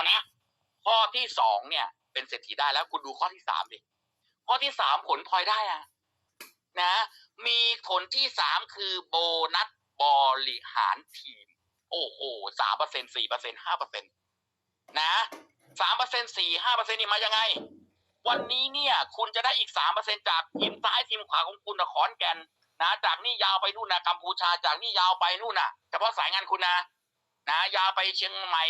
เอานะ ข้อที่สองเนี่ย เป็นเศรษฐีได้แล้วคุณดูข้อที่สามดิข้อที่สามผลพลอยได้อะนะ มีผลที่สามคือโบนัสบริหารทีม โอ้โหสามเปอร์เซ็นสี่เปอร์เซ็นห้าเปอร์เซ็นนะสามเปอร์เซ็นสี่ห้าเปอร์เซ็นนี่มายังไง วันนี้เนี่ย คุณจะได้อีกสามเปอร์เซ็นจากทีมซ้ายทีมขวาของคุณนะขอนแก่นนะ จากนี่ยาวไปนู่นนะกัมพูชาจากนี่ยาวไปนู่นนะเฉพาะสายงานคุณนะนะ ยาวไปเชียงใหม่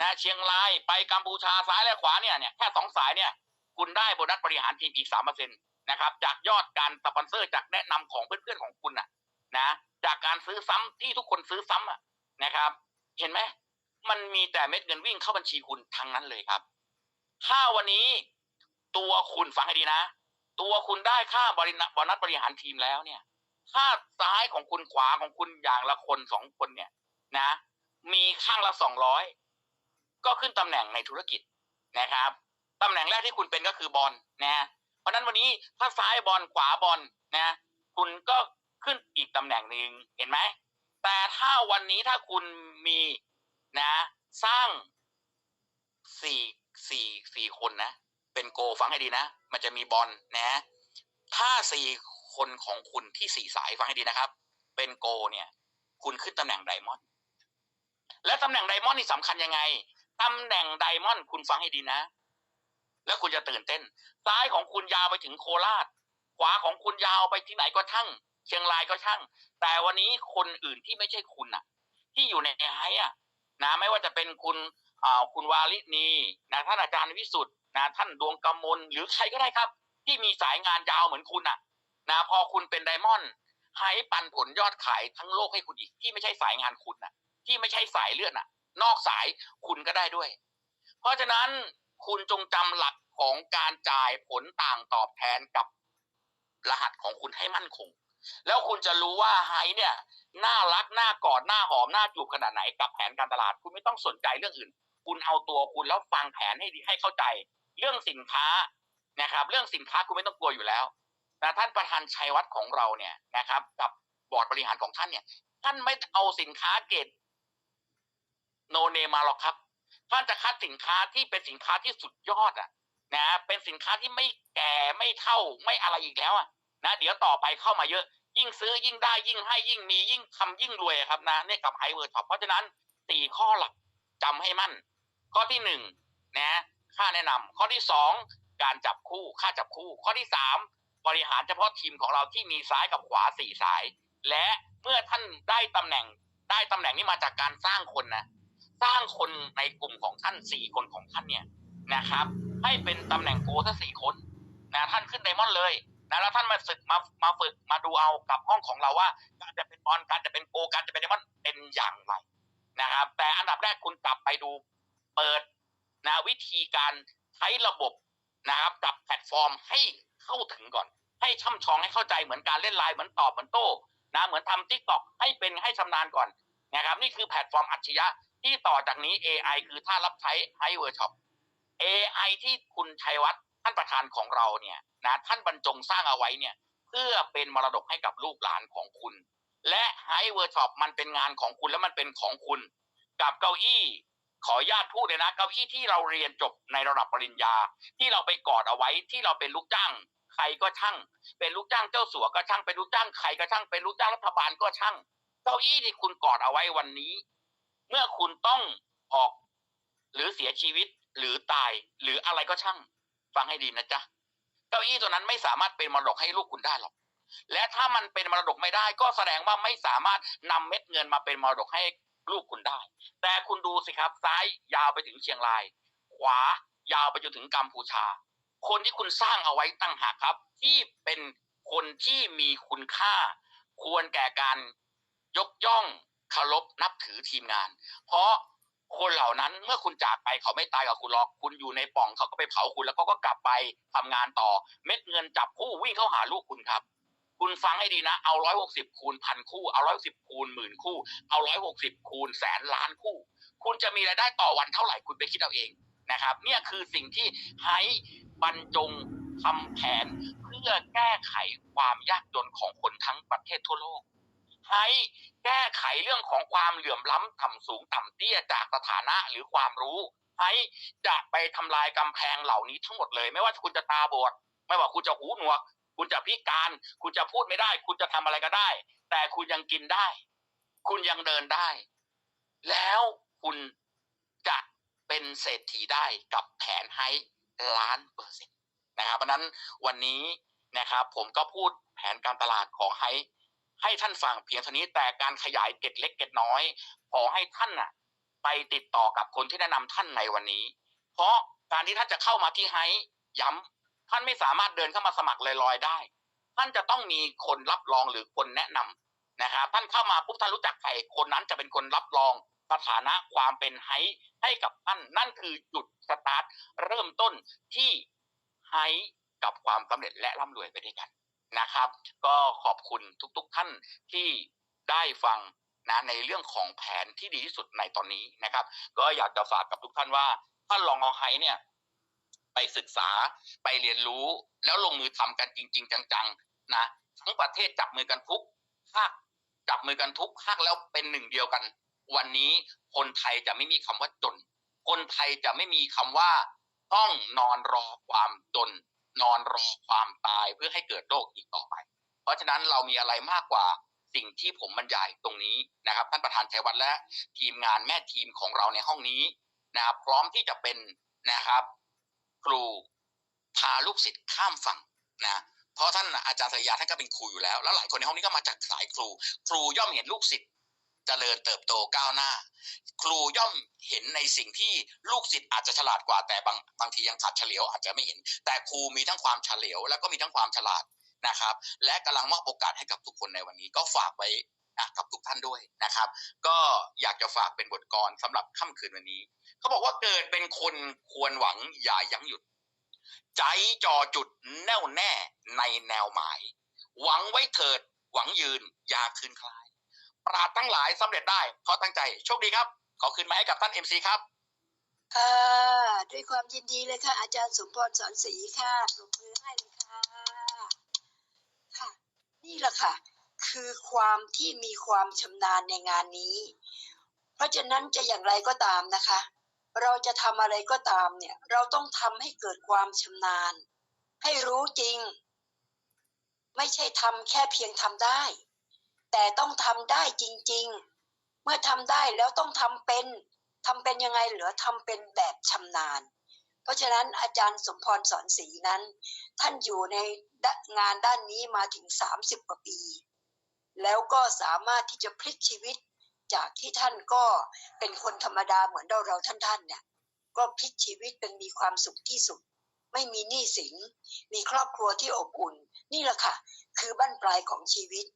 นะเชียงรายไปกัมพูชาซ้ายและขวาเนี่ยเนี่ยแค่สองสายเนี่ยคุณได้โบนัสบริหารทีมอีกสามเปอร์เซ็นต์นะครับจากยอดการสปอนเซอร์จากแนะนำของเพื่อนๆของคุณน่ะนะจากการซื้อซ้ำที่ทุกคนซื้อซ้ำอะนะครับ เห็นไหมมันมีแต่เม็ดเงินวิ่งเข้าบัญชีคุณทั้งนั้นเลยครับ ถ้าวันนี้ตัวคุณฟังให้ดีนะ ตัวคุณได้ค่าบริณบนัสบริหารทีมแล้วเนี่ยค่าซ้ายของคุณขวาของคุณอย่างละคนสองคนเนี่ยนะ มีข้างละสองร้อย ก็ขึ้นตำแหน่งในธุรกิจนะครับตำแหน่งแรกที่คุณเป็นก็คือบอลนะเพราะนั้นวันนี้ถ้าซ้ายบอลขวาบอลนะคุณก็ขึ้นอีกตำแหน่งหนึ่งเห็นไหมแต่ถ้าวันนี้ถ้าคุณมีนะ สร้างสี่สี่สี่คนนะ เป็นโกฟังให้ดีนะ มันจะมีบอลนะ ถ้าสี่คนของคุณที่สี่สายฟังให้ดีนะครับ เป็นโกเนี่ย คุณขึ้นตำแหน่งไดมอนด์และตำแหน่งไดมอนด์นี่สำคัญยังไง ตำแหน่งไดมอนด์คุณฟังให้ดีนะ แล้วคุณจะตื่นเต้น ซ้ายของคุณยาวไปถึงโคราช ขวาของคุณยาวไปที่ไหนก็ช่าง เชียงรายก็ช่าง แต่วันนี้คนอื่นที่ไม่ใช่คุณน่ะที่อยู่ในไฮอะนะไม่ว่าจะเป็นคุณอ่าคุณวาลินีนะท่านอาจารย์วิสุทธ์นะท่านดวงกำมลหรือใครก็ได้ครับ ที่มีสายงานยาวเหมือนคุณอะนะพอคุณเป็นไดมอนด์ให้ปันผลยอดขายทั้งโลกให้คุณอีก ที่ไม่ใช่สายงานคุณน่ะที่ไม่ใช่สายเลือดน่ะ นอกสายคุณก็ได้ด้วย เพราะฉะนั้นคุณจงจำหลักของการจ่ายผลต่างตอบแทนกับรหัสของคุณให้มั่นคง แล้วคุณจะรู้ว่าไฮเนี่ยน่ารักน่ากอดน่าหอมน่าจูบขนาดไหนกับแผนการตลาด คุณไม่ต้องสนใจเรื่องอื่น คุณเอาตัวคุณแล้วฟังแผนให้ดีให้เข้าใจ เรื่องสินค้านะครับ เรื่องสินค้าคุณไม่ต้องกลัวอยู่แล้วนะท่านประธานชัยวัฒน์ของเราเนี่ยนะครับ กับบอร์ดบริหารของท่านเนี่ยท่านไม่เอาสินค้าเกรด โนเนมาหรอกครับ ท่านจะคัดสินค้าที่เป็นสินค้าที่สุดยอดอะ นะ เป็นสินค้าที่ไม่แก่ไม่เท่าไม่อะไรอีกแล้วอะนะเดี๋ยวต่อไปเข้ามาเยอะ ยิ่งซื้อยิ่งได้ยิ่งให้ยิ่งมียิ่งทำยิ่งรวยครับนะเนี่ยกับไฮเวอร์ท็อปเพราะฉะนั้นสี่ข้อหลักจำให้มั่น ข้อที่หนึ่งนะค่าแนะนำข้อที่สองการจับคู่ค่าจับคู่ ข้อที่สามบริหารเฉพาะทีมของเราที่มีซ้ายกับขวาสี่สาย และเมื่อท่านได้ตำแหน่งได้ตำแหน่งนี้มาจากการสร้างคนนะ สร้างคนในกลุ่มของท่านสี่คนของท่านเนี่ยนะครับ ให้เป็นตำแหน่งโกทั้งสี่คนนะท่านขึ้นไดมอนด์เลยนะแล้วท่านมาฝึกมามาฝึกมาดูเอากับห้องของเราว่า การจะเป็นบอลการจะเป็นโกการจะเป็นไดมอนด์เป็นอย่างไรนะครับ แต่อันดับแรกคุณกลับไปดูเปิดนะวิธีการใช้ระบบนะครับกับแพลตฟอร์มให้เข้าถึงก่อน ให้ช่ำชองให้เข้าใจเหมือนการเล่นไลน์เหมือนตอบเหมือนโต้นะเหมือนทำทิกตอกให้เป็นให้ชำนาญก่อนนะครับ นี่คือแพลตฟอร์มอัจฉริยะ ที่ต่อจากนี้ AI คือถ้ารับใช้ไฮเวอร์ช็อป AI ที่คุณชัยวัฒน์ท่านประธานของเราเนี่ยนะท่านบรรจงสร้างเอาไว้เนี่ย เพื่อเป็นมรดกให้กับลูกหลานของคุณ และไฮเวอร์ช็อปมันเป็นงานของคุณและมันเป็นของคุณ กับเก้าอี้ขออนุญาตพูดเลยนะเก้าอี้ที่เราเรียนจบในระดับปริญญา ที่เราไปกอดเอาไว้ที่เราเป็นลูกจ้างใครก็ช่าง เป็นลูกจ้างเจ้าสัวก็ช่างเป็นลูกจ้างใครก็ช่างเป็นลูกจ้างรัฐบาลก็ช่าง เก้าอี้ที่คุณกอดเอาไว้วันนี้ เมื่อคุณต้องออก หรือเสียชีวิตหรือตายหรืออะไรก็ช่าง ฟังให้ดีนะจ๊ะเก้าอี้ตัวนั้นไม่สามารถเป็นมรดกให้ลูกคุณได้หรอกและถ้ามันเป็นมรดกไม่ได้ ก็แสดงว่าไม่สามารถนำเม็ดเงินมาเป็นมรดกให้ลูกคุณได้ แต่คุณดูสิครับซ้ายยาวไปถึงเชียงราย ขวายาวไปจนถึงกัมพูชา คนที่คุณสร้างเอาไว้ตั้งหากครับ ที่เป็นคนที่มีคุณค่า ควรแก่การยกย่อง เคารพนับถือทีมงาน เพราะคนเหล่านั้นเมื่อคุณจากไปเขาไม่ตายกับคุณหรอกคุณอยู่ในป่องเขาก็ไปเผาคุณแล้วก็ก็กลับไปทำงานต่อ เม็ดเงินจับคู่วิ่งเข้าหาลูกคุณครับ คุณฟังให้ดีนะ เอาร้อยหกสิบคูณพันคู่เอาร้อยสิบคูณหมื่นคู่ เอาร้อยหกสิบคูณแสนล้านคู่ คุณจะมีรายได้ต่อวันเท่าไหร่คุณไปคิดเอาเองนะครับ เนี่ยคือสิ่งที่ให้บรรจงทำแผนเพื่อแก้ไขความยากจนของคนทั้งประเทศทั่วโลก ให้แก้ไขเรื่องของความเหลื่อมล้ำต่ำสูงต่ำเตี้ยจากสถานะหรือความรู้ไอ้จะไปทำลายกำแพงเหล่านี้ทั้งหมดเลย ไม่ว่าคุณจะตาบอดไม่ว่าคุณจะหูหนวก คุณจะพิการ คุณจะพูดไม่ได้ คุณจะทำอะไรก็ได้ แต่คุณยังกินได้ คุณยังเดินได้ แล้วคุณจะเป็นเศรษฐีได้กับแผนให้ล้านเปอร์เซ็นต์นะครับเพราะนั้นวันนี้นะครับ ผมก็พูดแผนการตลาดของไฮ ให้ท่านฟังเพียงเท่านี้แต่การขยายเก็ดเล็กเก็ดน้อย ขอให้ท่านน่ะ ไปติดต่อกับคนที่แนะนำท่านในวันนี้ เพราะการที่ท่านจะเข้ามาที่ไฮย้ำท่านไม่สามารถเดินเข้ามาสมัครลอยๆได้ ท่านจะต้องมีคนรับรองหรือคนแนะนำนะครับท่านเข้ามาปุ๊บท่านรู้จักใครคนนั้นจะเป็นคนรับรองสถานะความเป็นไฮให้กับท่านนั่นคือจุดสตาร์ทเริ่มต้นที่ไฮกับความสำเร็จและร่ำรวยไปด้วยกัน นะครับ ก็ขอบคุณทุกๆทท่านที่ได้ฟังนะในเรื่องของแผนที่ดีที่สุดในตอนนี้นะครับ ก็อยากจะฝากกับทุกท่านว่าท่านลองเอาไฮเนี่ย ไปศึกษาไปเรียนรู้ แล้วลงมือทำกันจริง ๆ จังๆนะทั้งประเทศจับมือกันทุกภาคจับมือกันทุกภาคแล้วเป็นหนึ่งเดียวกัน วันนี้คนไทยจะไม่มีคำว่าจน คนไทยจะไม่มีคำว่า ต้องนอนรอความจน นอนรอความตายเพื่อให้เกิดโรคอีกต่อไป เพราะฉะนั้นเรามีอะไรมากกว่าสิ่งที่ผมบรรยายตรงนี้นะครับ ท่านประธานชัยวัฒน์และทีมงานแม่ทีมของเราในห้องนี้นะครับ พร้อมที่จะเป็นนะครับ ครูพาลูกศิษย์ข้ามฝั่งนะเพราะท่านอาจารย์สยาท่านก็เป็นครูอยู่แล้ว แล้วหลายคนในห้องนี้ก็มาจากสายครู ครูย่อมเห็นลูกศิษย์ เจริญเติบโตก้าวหน้า ครูย่อมเห็นในสิ่งที่ลูกศิษย์อาจจะฉลาดกว่าแต่บางบางทียังขาดเฉลียวอาจจะไม่เห็น แต่ครูมีทั้งความเฉลียว แล้วก็มีทั้งความฉลาดนะครับ และกำลังมอบโอกาสให้กับทุกคนในวันนี้ก็ฝากไว้กับทุกท่านด้วยนะครับ ก็อยากจะฝากเป็นบทกรสำหรับค่ำคืนวันนี้เขาบอกว่าเกิดเป็นคนควรหวังอย่ายั้งหยุด ใจจ่อจุดแน่วแน่ในแนวหมาย หวังไว้เถิดหวังยืนอย่าคืนคลา ปราดทั้งหลายสำเร็จได้เพราะตั้งใจโชคดีครับ ขอคืนมาให้กับท่านเอ็มซีครับค่ะด้วยความยินดีเลยค่ะ อาจารย์สมพรสอนศรีค่ะปรบมือให้เลยค่ะค่ะ นี่แหละค่ะ คือความที่มีความชำนาญในงานนี้ เพราะฉะนั้นจะอย่างไรก็ตามนะคะ เราจะทำอะไรก็ตามเนี่ย เราต้องทำให้เกิดความชำนาญ ให้รู้จริง ไม่ใช่ทำแค่เพียงทำได้ แต่ต้องทำได้จริง ๆ เมื่อทำได้แล้วต้องทำเป็นทำเป็นยังไงเหรือทำเป็นแบบชำนาญ เพราะฉะนั้นอาจารย์สมพรสอนศรีนั้น ท่านอยู่ในงานด้านนี้มาถึง 30 กว่าปี แล้วก็สามารถที่จะพลิกชีวิตจากที่ท่านก็เป็นคนธรรมดาเหมือนเราเราท่านท่านเนี่ยก็พลิกชีวิตเป็นมีความสุขที่สุด ไม่มีหนี้สินมีครอบครัวที่อบอุ่น นี่แหละค่ะ คือบั้นปลายของชีวิต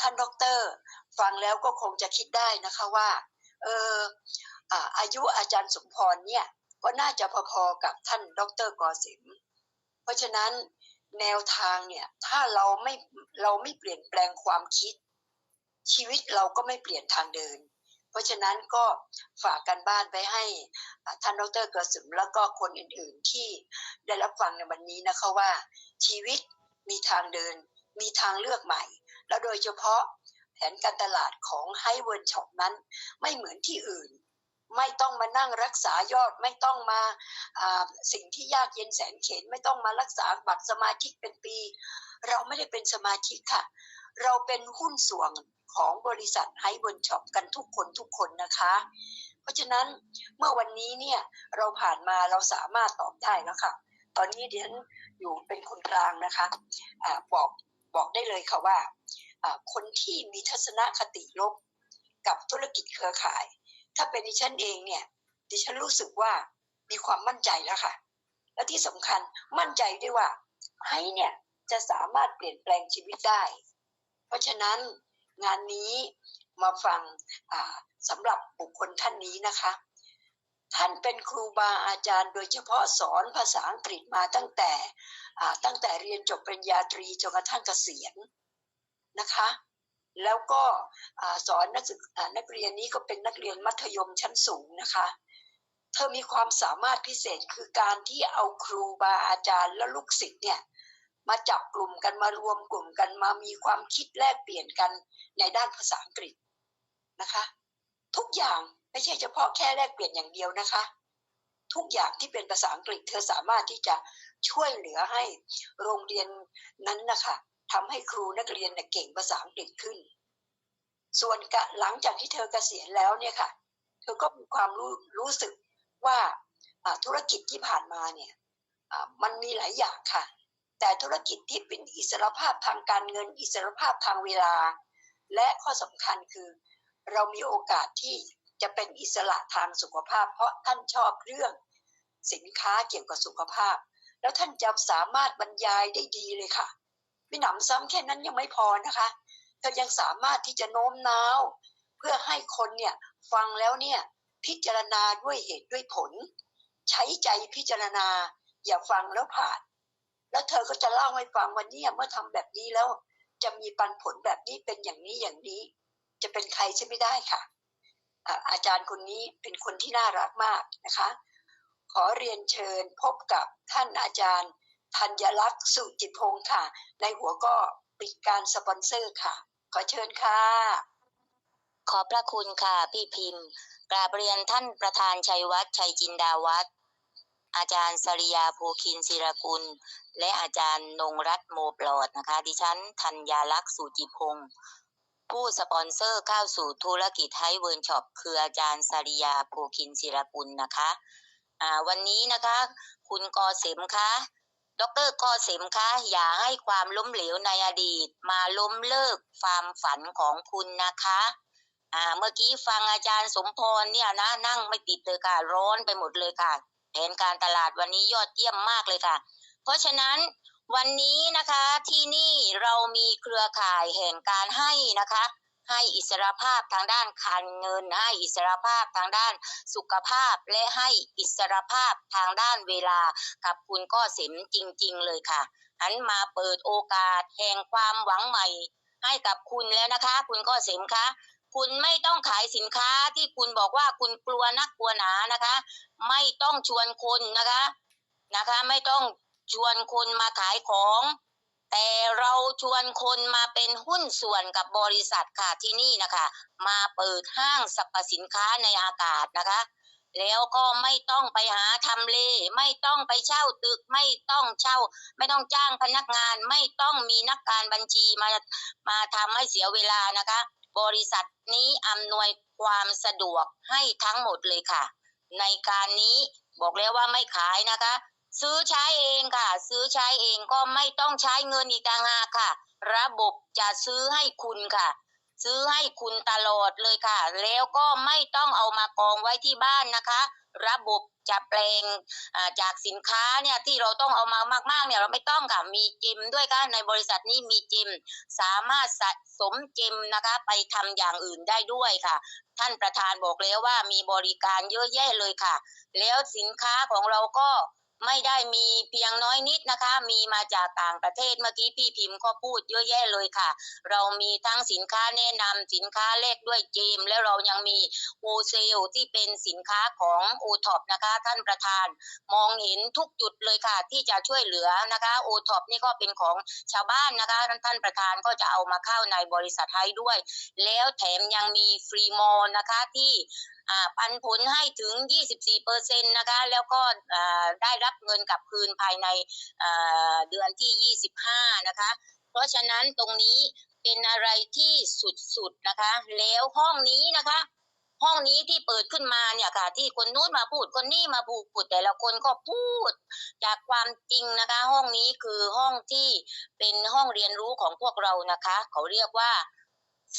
ท่านด็อกเตอร์ฟังแล้วก็คงจะคิดได้นะคะว่าเอออายุอาจารย์สมพรเนี่ยก็น่าจะพอๆกับท่านดรกอสิมเพราะฉะนั้นแนวทางเนี่ยถ้าเราไม่เราไม่เปลี่ยนแปลงความคิด ชีวิตเราก็ไม่เปลี่ยนทางเดิน เพราะฉะนั้นก็ฝากกันบ้านไปให้อ่าท่านดรกอสิมแล้วก็คนอื่นๆที่ได้รับฟังในวันนี้นะคะว่า ชีวิตมีทางเดิน มีทางเลือกใหม่ แล้วโดยเฉพาะแผนการตลาดของไฮเวิร์นช็อปนั้นไม่เหมือนที่อื่น ไม่ต้องมานั่งรักษายอดไม่ต้องมาสิ่งที่ยากเย็นแสนเข็นไม่ต้องมารักษาบัตรสมาชิกเป็นปี เราไม่ได้เป็นสมาชิกค่ะ เราเป็นหุ้นส่วนของบริษัทไฮเวิร์นช็อปกันทุกคนทุกคนนะคะ เพราะฉะนั้นเมื่อวันนี้เนี่ยเราผ่านมาเราสามารถตอบได้แล้วค่ะ ตอนนี้เดียนอยู่เป็นคนกลางนะคะอะบอก บอกได้เลยค่ะว่า คนที่มีทัศนคติลบกับธุรกิจเครือข่าย ถ้าเป็นดิฉันเองเนี่ย ดิฉันรู้สึกว่ามีความมั่นใจแล้วค่ะ และที่สำคัญมั่นใจด้วยว่าไอ้เนี่ยจะสามารถเปลี่ยนแปลงชีวิตได้ เพราะฉะนั้นงานนี้มาฟังสำหรับบุคคลท่านนี้นะคะ ท่านเป็นครูบาอาจารย์โดยเฉพาะสอนภาษาอังกฤษมาตั้งแต่ตั้งแต่เรียนจบปริญญาตรีจนกระทั่งเกษียณนะคะ แล้วก็อสอนนักศึกอ่านักเรียนนี้ก็เป็นนักเรียนมัธยมชั้นสูงนะคะ เธอมีความสามารถพิเศษคือการที่เอาครูบาอาจารย์และลูกศิษย์เนี่ยมาจับกลุ่มกันมารวมกลุ่มกันมามีความคิดแลกเปลี่ยนกันในด้านภาษาอังกฤษนะคะ ทุกอย่าง ไม่ใช่เฉพาะแค่แลกเปลี่ยนอย่างเดียวนะคะ ทุกอย่างที่เป็นภาษาอังกฤษ เธอสามารถที่จะช่วยเหลือให้โรงเรียนนั้นนะคะทำให้ครูนักเรียนเก่งภาษาอังกฤษขึ้น ส่วนหลังจากที่เธอเกษียณแล้วเนี่ยค่ะเธอก็มีความรู้รู้สึกว่าธุรกิจที่ผ่านมาเนี่ยมันมีหลายอย่างค่ะ แต่ธุรกิจที่เป็นอิสรภาพทางการเงิน อิสรภาพทางเวลา และข้อสำคัญคือ เรามีโอกาสที่ จะเป็นอิสระทางสุขภาพ เพราะท่านชอบเรื่องสินค้าเกี่ยวกับสุขภาพ แล้วท่านจะสามารถบรรยายได้ดีเลยค่ะไม่หนำซ้ำแค่นั้นยังไม่พอนะคะเธอยังสามารถที่จะโน้มน้าว เพื่อให้คนเนี่ยฟังแล้วเนี่ยพิจารณาด้วยเหตุด้วยผล ใช้ใจพิจารณา อย่าฟังแล้วผ่าน แล้วเธอก็จะเล่าให้ฟังวันนี้เมื่อทำแบบนี้แล้ว จะมีปันผลแบบนี้เป็นอย่างนี้อย่างนี้ จะเป็นใครใช่ไม่ได้ค่ะ อาจารย์คนนี้เป็นคนที่น่ารักมากนะคะ ขอเรียนเชิญพบกับท่านอาจารย์ธัญลักษณ์สุจิตพงศ์ค่ะ ในหัวก็ปิดการสปอนเซอร์ค่ะ ขอเชิญค่ะ ขอพระคุณค่ะพี่พิมพ์ กราบเรียนท่านประธานชัยวัฒน์ชัยจินดาวัฒน์อาจารย์สริยาภูคินศิรกุล และอาจารย์นงรัตนโมปลอดนะคะ ดิฉันธัญญาลักษณ์สุจิพงศ์ ผู้สปอนเซอร์เข้าสู่ธุรกิจไฮเวิร์นช็อปคืออาจารย์สริยาภูคินศิรกุลนะคะอ่าวันนี้นะคะ คุณกอเสมคะดรกอเสมคะอย่าให้ความล้มเหลวในอดีต มาล้มเลิกความฝันของคุณนะคะอ่าเมื่อกี้ฟังอาจารย์สมพรเนี่ยนะนั่งไม่ติดเลยค่ะร้อนไปหมดเลยค่ะแผนการตลาดวันนี้ยอดเยี่ยมมากเลยค่ะ เพราะฉะนั้น วันนี้นะคะที่นี่เรามีเครือข่ายแห่งการให้นะคะ ให้อิสรภาพทางด้านการเงิน ให้อิสรภาพทางด้านสุขภาพ และให้อิสรภาพทางด้านเวลากับคุณก็เสมจริง ๆ เลยค่ะอันมาเปิดโอกาสแห่งความหวังใหม่ ให้กับคุณแล้วนะคะ คุณก็เสมคะคุณไม่ต้องขายสินค้าที่คุณบอกว่าคุณกลัวนักกลัวหนานะคะ ไม่ต้องชวนคนนะคะนะคะ ไม่ต้อง ชวนคนมาขายของ แต่เราชวนคนมาเป็นหุ้นส่วนกับบริษัทค่ะที่นี่นะคะ มาเปิดห้างสรรพสินค้าในอากาศนะคะ แล้วก็ไม่ต้องไปหาทำเล ไม่ต้องไปเช่าตึก ไม่ต้องเช่า ไม่ต้องจ้างพนักงาน ไม่ต้องมีนักการบัญชีมามาทำให้เสียเวลานะคะ บริษัทนี้อำนวยความสะดวกให้ทั้งหมดเลยค่ะ ในการนี้บอกแล้วว่าไม่ขายนะคะ ซื้อใช้เองค่ะ ซื้อใช้เองก็ไม่ต้องใช้เงินอีกต่างหากค่ะ ระบบจะซื้อให้คุณค่ะ ซื้อให้คุณตลอดเลยค่ะ แล้วก็ไม่ต้องเอามากองไว้ที่บ้านนะคะ ระบบจะแปลงจากสินค้าเนี่ยที่เราต้องเอามามากๆเนี่ยเราไม่ต้องค่ะมีจิมด้วยค่ะในบริษัทนี้มีจิมสามารถสะสมจิมนะคะ ไปทำอย่างอื่นได้ด้วยค่ะ ท่านประธานบอกแล้วว่ามีบริการเยอะแยะเลยค่ะ แล้วสินค้าของเราก็ ไม่ได้มีเพียงน้อยนิดนะคะ มีมาจากต่างประเทศเมื่อกี้พี่พิมพ์ก็พูดเยอะแยะเลยค่ะ เรามีทั้งสินค้าแนะนำสินค้าเลขด้วยเจมแล้วเรายังมีโอเซลที่เป็นสินค้าของโอท็อปนะคะ ท่านประธาน มองเห็นทุกจุดเลยค่ะ ที่จะช่วยเหลือนะคะโอท็อปนี่ก็เป็นของชาวบ้านนะคะท่านประธานก็จะเอามาเข้าในบริษัทให้ด้วย แล้วแถมยังมีฟรีมอลนะคะที่ ปันผลให้ถึง 24เปอร์เซ็นต์นะคะ แล้วก็ได้รับเงินกลับคืนภายในเดือนที่ 25 นะคะ เพราะฉะนั้นตรงนี้เป็นอะไรที่สุดๆนะคะ แล้วห้องนี้นะคะ ห้องนี้ที่เปิดขึ้นมาเนี่ยค่ะ ที่คนนู้นมาพูดคนนี้มาพูดแต่ละคนก็พูด จากความจริงนะคะ ห้องนี้คือห้องที่เป็นห้องเรียนรู้ของพวกเรานะคะ เขาเรียกว่า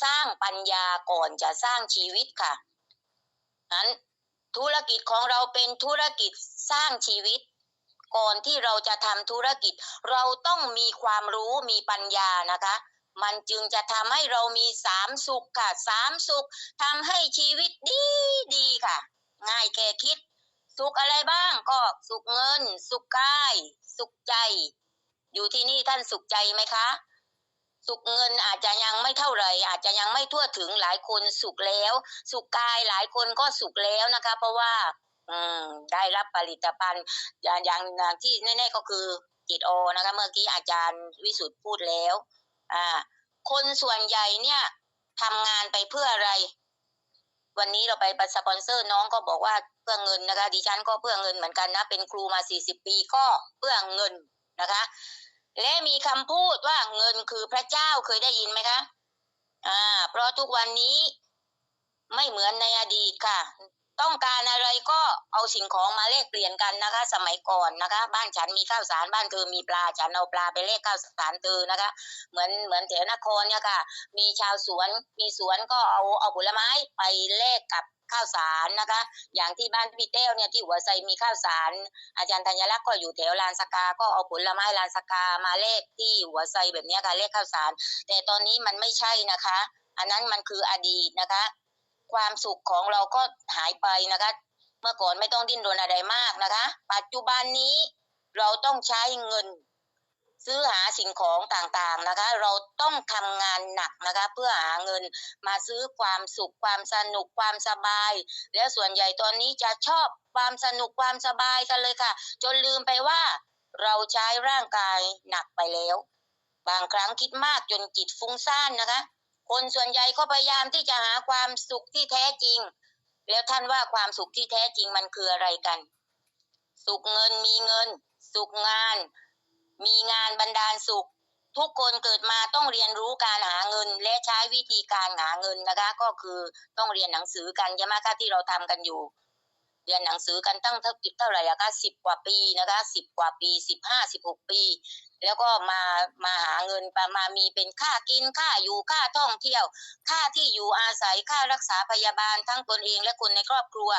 สร้างปัญญาก่อนจะสร้างชีวิตค่ะ นั้น ธุรกิจของเราเป็นธุรกิจสร้างชีวิต ก่อนที่เราจะทำธุรกิจ เราต้องมีความรู้มีปัญญานะคะ มันจึงจะทำให้เรามีสามสุขค่ะสามสุขทำให้ชีวิตดีดีค่ะ ง่ายแค่คิด สุขอะไรบ้างก็สุขเงิน สุขกาย สุขใจ อยู่ที่นี่ท่านสุขใจไหมคะ สุขเงินอาจจะยังไม่เท่าไหร่ อาจจะยังไม่ทั่วถึงหลายคนสุขแล้ว สุขกายหลายคนก็สุขแล้วนะคะ เพราะว่าอืมได้รับผลิตภัณฑ์อย่างอย่างที่แน่ๆก็คือจิตโอนะคะเมื่อกี้อาจารย์วิสุทธ์พูดแล้ว อ่า คนส่วนใหญ่เนี่ยทำงานไปเพื่ออะไร วันนี้เราไปสปอนเซอร์น้องก็บอกว่าเพื่อเงินนะคะดิฉันก็เพื่อเงินเหมือนกันนะ เป็นครูมา 40 ปีก็เพื่อเงินนะคะ และมีคำพูดว่าเงินคือพระเจ้าเคยได้ยินไหมคะ อ่า เพราะทุกวันนี้ไม่เหมือนในอดีตค่ะ ต้องการอะไรก็เอาสิ่งของมาแลกเปลี่ยนกันนะคะ สมัยก่อนนะคะ บ้านฉันมีข้าวสารบ้านเธอมีปลาฉันเอาปลาไปแลกข้าวสารเธอนะคะ เหมือนเหมือนแถวนครเนี่ยค่ะ มีชาวสวนมีสวนก็เอาเอาผลไม้ไปแลกกับ ข้าวสารนะคะ อย่างที่บ้านพี่เต้วเนี่ยที่หัวไซมีข้าวสาร อาจารย์ธัญลักษณ์ก็อยู่แถวลานสกา ก็เอาผลไม้ลานสกามาแลกที่หัวไซแบบนี้ค่ะแลกข้าวสาร แต่ตอนนี้มันไม่ใช่นะคะ อันนั้นมันคืออดีตนะคะ ความสุขของเราก็หายไปนะคะ เมื่อก่อนไม่ต้องดิ้นรนอะไรมากนะคะ ปัจจุบันนี้เราต้องใช้เงิน ซื้อหาสิ่งของต่างๆนะคะ เราต้องทำงานหนักนะคะ เพื่อหาเงินมาซื้อความสุขความสนุกความสบาย แล้วส่วนใหญ่ตอนนี้จะชอบความสนุกความสบายกันเลยค่ะ จนลืมไปว่า เราใช้ร่างกายหนักไปแล้ว บางครั้งคิดมากจนจิตฟุ้งซ่านนะคะ คนส่วนใหญ่ก็พยายามที่จะหาความสุขที่แท้จริง แล้วท่านว่าความสุขที่แท้จริงมันคืออะไรกัน สุขเงินมีเงิน สุขงาน มีงานบรรดาลสุข ทุกคนเกิดมาต้องเรียนรู้การหาเงิน และใช้วิธีการหาเงินนะคะ ก็คือต้องเรียนหนังสือกันใช่ไหมคะที่เราทำกันอยู่ เรียนหนังสือกันตั้งเท่าไหร่อะคะสิบกว่าปีนะคะสิบกว่าปีสิบห้าสิบหกปี แล้วก็มามาหาเงินประมามีเป็นค่ากินค่าอยู่ค่าท่องเที่ยว ค่าที่อยู่อาศัยค่ารักษาพยาบาลทั้งตนเองและคนในครอบครัว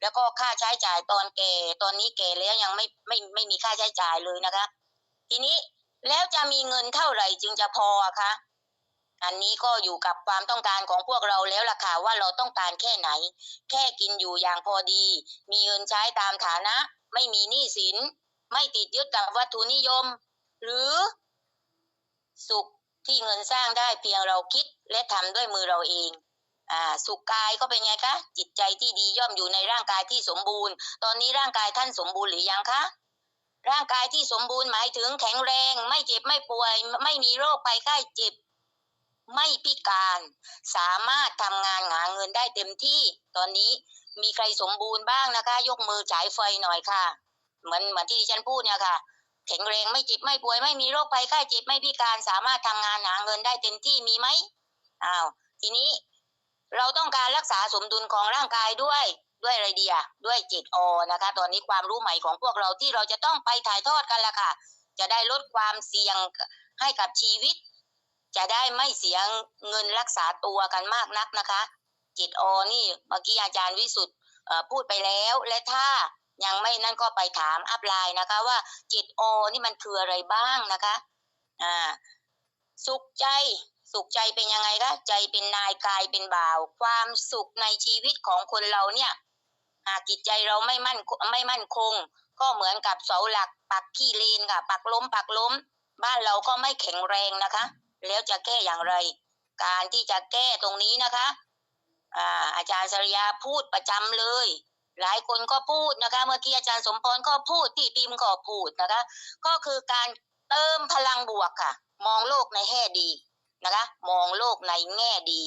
แล้วก็ค่าใช้จ่ายตอนแก่ตอนนี้แก่แล้วยังไม่ไม่ไม่มีค่าใช้จ่ายเลยนะคะ ทีนี้แล้วจะมีเงินเท่าไหร่จึงจะพอคะอันนี้ก็อยู่กับความต้องการของพวกเราแล้วล่ะค่ะว่าเราต้องการแค่ไหน แค่กินอยู่อย่างพอดี มีเงินใช้ตามฐานะ ไม่มีหนี้สิน ไม่ติดยึดกับวัตถุนิยม หรือ สุขที่เงินสร้างได้เพียงเราคิดและทำด้วยมือเราเองอ่าสุขกายก็เป็นไงคะ จิตใจที่ดีย่อมอยู่ในร่างกายที่สมบูรณ์ ตอนนี้ร่างกายท่านสมบูรณ์หรือยังคะ ร่างกายที่สมบูรณ์หมายถึงแข็งแรง ไม่เจ็บไม่ป่วย ไม่มีโรคภัยไข้เจ็บ ไม่พิการ สามารถทำงานหาเงินได้เต็มที่ ตอนนี้มีใครสมบูรณ์บ้างนะคะ ยกมือฉายไฟหน่อยค่ะ เหมือนเหมือนที่ดิฉันพูดเนี่ยค่ะ แข็งแรงไม่เจ็บไม่ป่วย ไม่มีโรคภัยไข้เจ็บไม่พิการสามารถทำงานหาเงินได้เต็มที่มีไหมอ้าวทีนี้เราต้องการรักษาสมดุลของร่างกายด้วย ด้วยอะไรดีอะด้วยจิตอนะคะ ตอนนี้ความรู้ใหม่ของพวกเราที่เราจะต้องไปถ่ายทอดกันละค่ะ จะได้ลดความเสี่ยงให้กับชีวิต จะได้ไม่เสียเงินรักษาตัวกันมากนักนะคะ จิตอนี่เมื่อกี้อาจารย์วิสุทธ์พูดไปแล้วและถ้ายังไม่นั่นก็ไปถามอัพไลน์นะคะ ว่าจิตอนี่มันคืออะไรบ้างนะคะอ่าสุขใจสุขใจเป็นยังไงคะใจเป็นนายกายเป็นบ่าว ความสุขในชีวิตของคนเราเนี่ย หากจิตใจเราไม่มั่นไม่มั่นคง ก็เหมือนกับเสาหลักปักขี้เลนค่ะ ปักล้มปักล้ม บ้านเราก็ไม่แข็งแรงนะคะ แล้วจะแก้อย่างไร การที่จะแก้ตรงนี้นะคะอ่าอาจารย์สริยาพูดประจำเลย หลายคนก็พูดนะคะ เมื่อกี้อาจารย์สมพรก็พูดพี่พิมพ์ก็พูดนะคะ ก็คือการเติมพลังบวกค่ะ มองโลกในแง่ดีนะคะ มองโลกในแง่ดี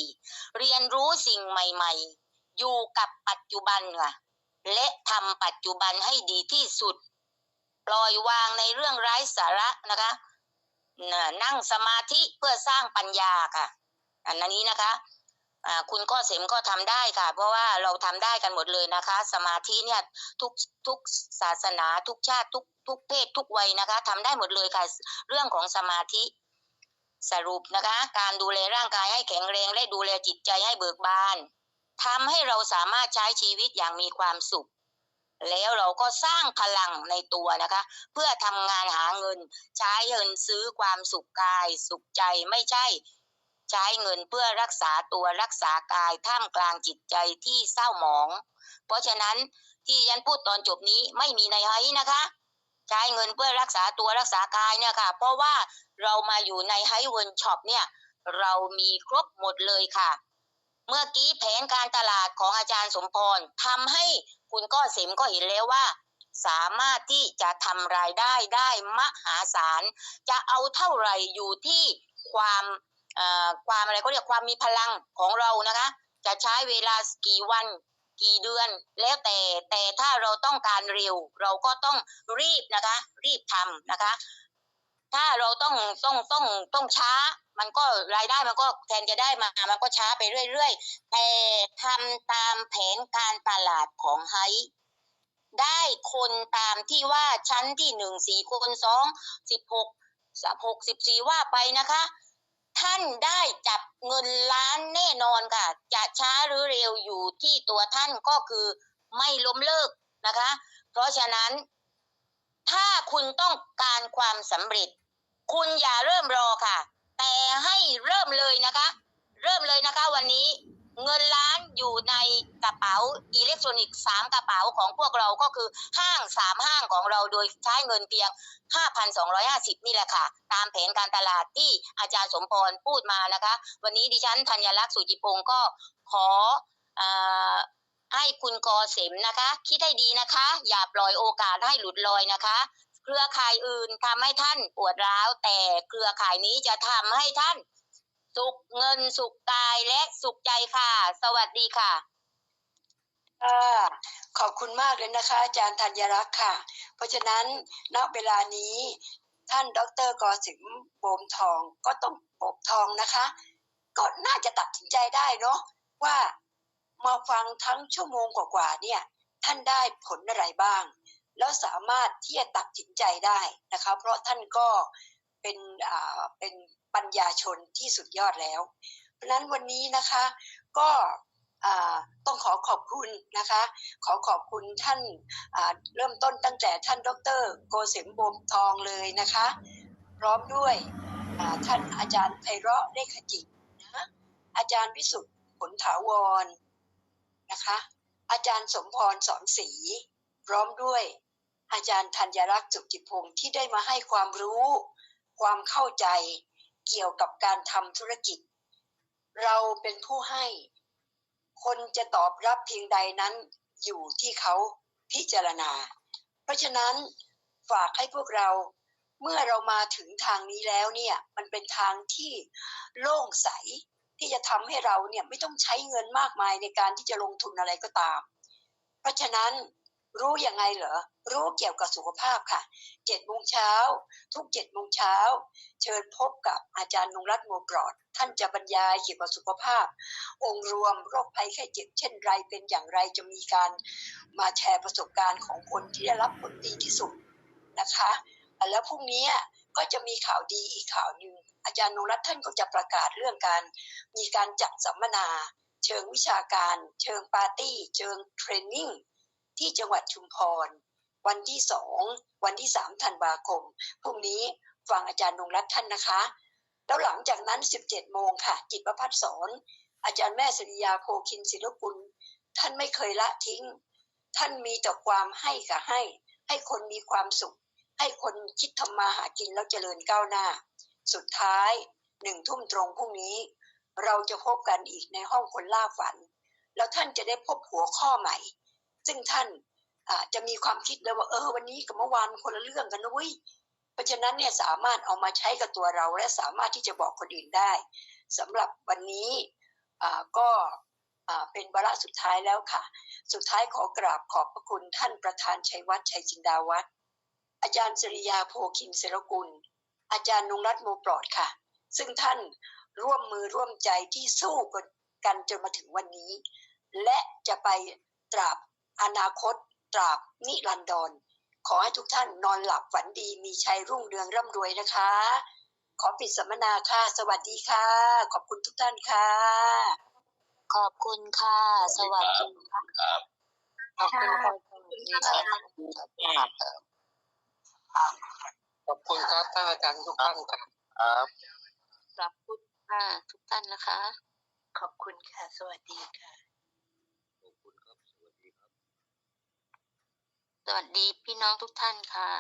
เรียนรู้สิ่งใหม่ ๆ อยู่กับปัจจุบันค่ะ และทำปัจจุบันให้ดีที่สุด ปล่อยวางในเรื่องไร้สาระนะคะน,นั่งสมาธิเพื่อสร้างปัญญาค่ะ อันนี้นะคะคุณก็เสมก็ทำได้ค่ะ เพราะว่าเราทำได้กันหมดเลยนะคะ สมาธิเนี่ยทุกทุกศาสนาทุกชาติทุกทุกเพศทุกวัยนะคะทำได้หมดเลยค่ะ เรื่องของสมาธิสรุปนะคะ การดูแลร่างกายให้แข็งแรงและดูแลจิตใจให้เบิกบาน ทำให้เราสามารถใช้ชีวิตอย่างมีความสุข แล้วเราก็สร้างพลังในตัวนะคะ เพื่อทำงานหาเงิน ใช้เงินซื้อความสุขกาย สุขใจไม่ใช่ ใช้เงินเพื่อรักษาตัวรักษากายท่ามกลางจิตใจที่เศร้าหมอง เพราะฉะนั้นที่ยันพูดตอนจบนี้ไม่มีในไฮนะคะใช้เงินเพื่อรักษาตัวรักษากายเนี่ยค่ะ เพราะว่าเรามาอยู่ในไฮเวิร์ช็อปเนี่ย เรามีครบหมดเลยค่ะ เมื่อกี้แผนการตลาดของอาจารย์สมพรทำให้คุณก้อเสมก็เห็นแล้วว่า สามารถที่จะทำรายได้ได้มหาศาล จะเอาเท่าไหร่อยู่ที่ความเอ่อความอะไรเขาเรียกความมีพลังของเรานะคะ จะใช้เวลากี่วันกี่เดือน แล้วแต่แต่ถ้าเราต้องการเร็ว เราก็ต้องรีบนะคะ รีบทำนะคะ ถ้าเราต้องต้องต้องต้องช้า มันก็รายได้มันก็แทนจะได้มามันก็ช้าไปเรื่อยๆ แต่ทำตามแผนการตลาดของไฮได้คนตามที่ว่าชั้นที่หนึ่งสี่คนสองสิบหกหกสิบสี่ว่าไปนะคะ ท่านได้จับเงินล้านแน่นอนค่ะ จะช้าหรือเร็วอยู่ที่ตัวท่านก็คือไม่ล้มเลิกนะคะ เพราะฉะนั้น ถ้าคุณต้องการความสำเร็จ คุณอย่าเริ่มรอค่ะ แต่ให้เริ่มเลยนะคะ เริ่มเลยนะคะวันนี้เงินล้านอยู่ในกระเป๋าอิเล็กทรอนิกส์สามกระเป๋าของพวกเราก็คือห้างสามห้างของเราโดยใช้เงินเพียง 5,250 นี่แหละค่ะ ตามแผนการตลาดที่อาจารย์สมพรพูดมานะคะ วันนี้ดิฉันธัญลักษณ์สุจิพงศ์ก็ขออาให้คุณกอเสมนะคะ คิดให้ดีนะคะ อย่าปล่อยโอกาสให้หลุดลอยนะคะ เครือข่ายอื่นทำให้ท่านปวดร้าว แต่เครือข่ายนี้จะทำให้ท่าน สุขเงินสุขกายและสุขใจค่ะ สวัสดีค่ะค่ะขอบคุณมากเลยนะคะ อาจารย์ธัญรักษ์ค่ะ เพราะฉะนั้นณเวลานี้ท่านดรกอสิมโบมทองก็ต้องโบมทองนะคะ ก็น่าจะตัดสินใจได้เนาะว่ามาฟังทั้งชั่วโมงกว่าๆเนี่ย ท่านได้ผลอะไรบ้าง แล้วสามารถที่จะตัดสินใจได้นะคะเพราะท่านก็เป็นอ่าเป็นปัญญาชนที่สุดยอดแล้ว เพราะนั้นวันนี้นะคะก็อ่าต้องขอขอบคุณนะคะ ขอขอบคุณท่านอ่าเริ่มต้นตั้งแต่ท่านดรโกเสมบมทองเลยนะคะ พร้อมด้วยท่านอาจารย์ไพเราะเลขจิตนะอาจารย์วิสุทธิ์ผลถาวรนะคะ อาจารย์สมพรสอนศรีพร้อมด้วย อาจารย์ธัญรักษ์สุจิพงศ์ที่ได้มาให้ความรู้ ความเข้าใจเกี่ยวกับการทำธุรกิจ เราเป็นผู้ให้ คนจะตอบรับเพียงใดนั้นอยู่ที่เขาพิจารณา เพราะฉะนั้นฝากให้พวกเราเมื่อเรามาถึงทางนี้แล้วเนี่ยมันเป็นทางที่โล่งใสที่จะทำให้เราเนี่ยไม่ต้องใช้เงินมากมายในการที่จะลงทุนอะไรก็ตาม เพราะฉะนั้น รู้ยังไงเหรอ รู้เกี่ยวกับสุขภาพค่ะเจ็ดโมงเช้า ทุกเจ็ดโมงเช้า เชิญพบกับอาจารย์นงรัตน์โมกรอด ท่านจะบรรยายเกี่ยวกับสุขภาพ องค์รวมโรคภัยไข้เจ็บเช่นไรเป็นอย่างไรจะมีการมาแชร์ประสบการณ์ของคนที่ได้รับผลดีที่สุดนะคะ แล้วพรุ่งนี้ก็จะมีข่าวดีอีกข่าวหนึ่งอาจารย์นงรัตน์ท่านก็จะประกาศเรื่องการ มีการจัดสัมมนาเชิงวิชาการ เชิงปาร์ตี้ เชิงเทรนนิ่ง ที่จังหวัดชุมพร วันที่สองวันที่สามธันวาคมพรุ่งนี้ฟังอาจารย์นงรัตน์ท่านนะคะ แล้วหลังจากนั้น 17 โมงค่ะ จิตประพัฒสอนอาจารย์แม่สุริยาโพคินศิลกุลท่านไม่เคยละทิ้ง ท่านมีแต่ความให้กับให้ ให้คนมีความสุข ให้คนคิดทำมาหากินแล้วเจริญก้าวหน้า สุดท้ายหนึ่งทุ่มตรงพรุ่งนี้ เราจะพบกันอีกในห้องคนล่าฝัน แล้วท่านจะได้พบหัวข้อใหม่ ซึ่งท่านอาจะมีความคิดเลยว่าเออวันนี้กับเมื่อวานคนละเรื่องกันนะเว้ยเพราะฉะนั้นเนี่ยสามารถเอามาใช้กับตัวเรา และสามารถที่จะบอกคนอื่นได้สำหรับวันนี้ก็เป็นวาระสุดท้ายแล้วค่ะ สุดท้ายขอกราบขอบพระคุณท่านประธานชัยวัฒน์ชัยจินดาวัฒน์อาจารย์สริยาโพคินเสรกุล อาจารย์นุงรัตนโมปลอดค่ะ ซึ่งท่านร่วมมือร่วมใจที่สู้กันจนมาถึงวันนี้ และจะไปตราบ อนาคตตราบนิรันดร ขอให้ทุกท่านนอนหลับฝันดีมีชัยรุ่งเรืองร่ำรวยนะคะ ขอปิดสัมมนาค่ะ สวัสดีค่ะ ขอบคุณทุกท่านค่ะ ขอบคุณค่ะ สวัสดีค่ะครับขอบคุณค่ะขอบคุณครับท่านอาจารย์ทุกท่านครับครับขอบคุณค่ะทุกท่านนะคะ ขอบคุณค่ะ สวัสดีค่ะ ขอบคุณครับ สวัสดีครับ สวัสดีพี่น้องทุกท่านค่ะ